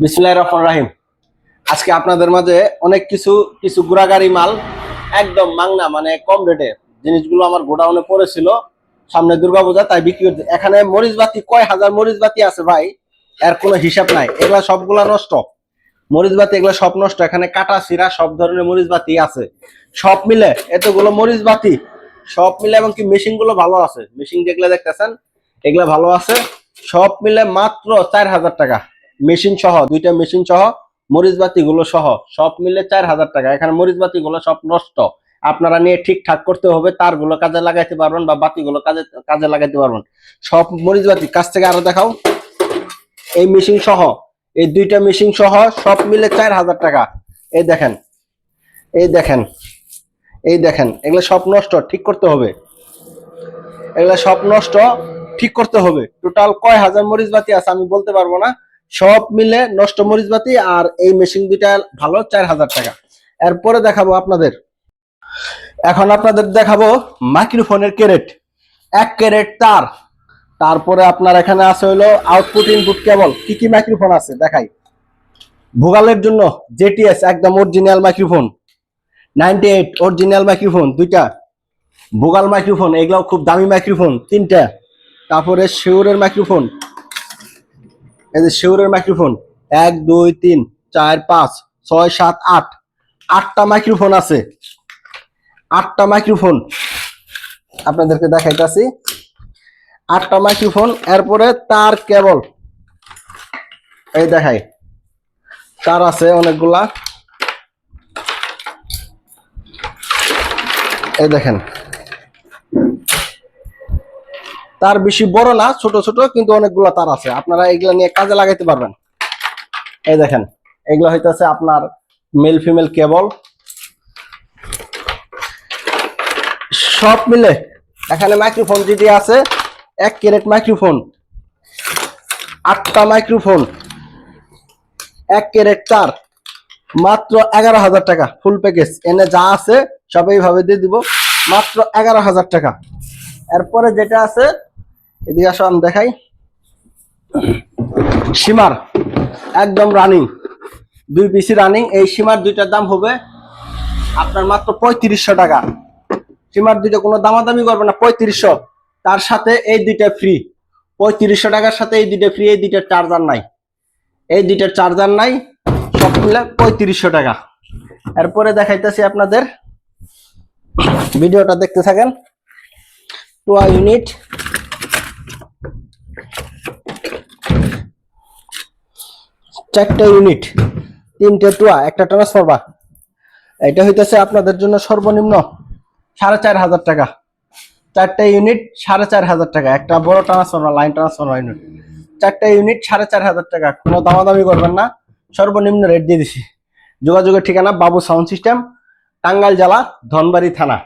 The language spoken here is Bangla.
বিসমুল্লাহ রহমান রাহিম। আজকে আপনাদের মাঝে অনেক কিছু কিছু গুড়াগাড়ি মাল, একদম মাংনা মানে কম রেটে। জিনিসগুলো আমার গোডাউনে পড়েছিল, সামনে দুর্গাপূজা, তাই বিক্রি করতে এখানে মরিচ বাতি, কয় হাজার মরিচ বাতি আছে ভাই? এর কোনো হিসাব নাই। এগুলা সবগুলা নষ্ট। মরিচ বাতি এগুলো সব নষ্ট। এখানে কাটা, সিরা, সব ধরনের মরিচ বাতি আছে। সব মিলে এতগুলো মরিচ বাতি, সব মিলে এবং কি মেশিনগুলো ভালো আছে। মেশিন যেগুলো দেখতেছেন, এগুলো ভালো আছে। সব মিলে মাত্র চার হাজার টাকা। মেশিন সহ, দুইটা মেশিন সহ, মরিচ বাতি গুলো সহ, সব মিলে চার হাজার টাকা। এখানে মরিচ বাতি গুলো সব নষ্ট। আপনারা নিয়ে ঠিকঠাক করতে হবে তারগুলো কাজে লাগাইতে পারবেন বা বাতি গুলো কাজে কাজে লাগাইতে পারবেন। সব মরিচ বাতি, কাছ থেকে আরও দেখাও। এই মেশিন সহ, এই দুইটা মেশিন সহ, সব মিলে চার হাজার টাকা। এই দেখেন এই দেখেন এই দেখেন, এগুলো সব নষ্ট, ঠিক করতে হবে। এগুলো সব নষ্ট, ঠিক করতে হবে। টোটাল কয় হাজার মরিচ বাতি আছে আমি বলতে পারব না। সব মিলে নষ্ট মরিচ বাতি আর এই মেশিন দুইটা ভালো চার হাজার টাকা। এরপরে দেখাবো আপনাদের। এখন আপনাদের দেখাবো মাইক্রোফোনের ক্যারেট এক ক্যারেট তার। তারপরে আপনার এখানে আছে হলো আউটপুট ইনপুট কেবল কি কি মাইক্রোফোন আছে? দেখাই। ভোগালের জন্য জেটিএস, একদম original microphone ninety eight original microphone দুইটা। ভোগাল মাইক্রোফোন এগুলাও খুব দামি মাইক্রোফোন তিনটা। তারপরে শিওরের মাইক্রোফোন এই যে শিওরের মাইক্রোফোন এক, দুই, তিন, চার, পাঁচ, ছয়, সাত, আট, আটটা মাইক্রোফোন আছে। আটটা মাইক্রোফোন আপনাদেরকে দেখাইতাছি। আটটা মাইক্রোফোন এরপরে তার কেবল। এই দেখাই। তার আছে অনেকগুলা। এই দেখেন। তার বেশি বড় না, ছোট ছোট, কিন্তু অনেকগুলো তার আছে। আপনারা এগুলা নিয়ে কাজে লাগাইতে পারবেন। এই দেখেন, এগুলো হইতেছে আপনার মেল ফিমেল কেবল সব মিলে, এখানে মাইক্রোফোন যেটি আছে, এক ক্যারেট মাইক্রোফোন আটটা মাইক্রোফোন এক ক্যারেট তার, মাত্র এগারো হাজার টাকা ফুল প্যাকেজ এনে যা আছে, সব এইভাবে দিয়ে দিব, মাত্র এগারো হাজার টাকা। এরপরে যেটা আছে এদিকে আসো, আমি দেখাই। সীমার একদম রানিং দুই পিসি রানিং এই সীমার দুইটার দাম হবে আপনার মাত্র পঁয়ত্রিশশো টাকা। সীমার দুইটা কোনো দামাদামি করবে না, পঁয়ত্রিশশো। তার সাথে এই দুইটা ফ্রি পঁয়ত্রিশশো টাকার সাথে এই দুইটা ফ্রি এই দুইটার চার্জার নাই। এই দুইটার চার্জার নাই, সব মিলে পঁয়ত্রিশশো টাকা। এরপরে দেখাইতেছি আপনাদের। ভিডিওটা দেখতে থাকেন। টোয়া ইউনিট চারটা ইউনিট তিনটে টুয়া, একটা ট্রান্সফরমার এটা হইতেছে আপনাদের জন্য সর্বনিম্ন সাড়ে চার হাজার টাকা। চারটা ইউনিট সাড়ে চার হাজার টাকা। একটা বড় ট্রান্সফরমার লাইন ট্রান্সফরমার ইউনিট চারটা ইউনিট সাড়ে চার হাজার টাকা। কোনো দামাদামি করবেন না। সর্বনিম্ন রেট দিয়ে দিছি। যোগাযোগের ঠিকানা, বাবু সাউন্ড সিস্টেম টাঙ্গাইল জেলা, ধনবাড়ি থানা।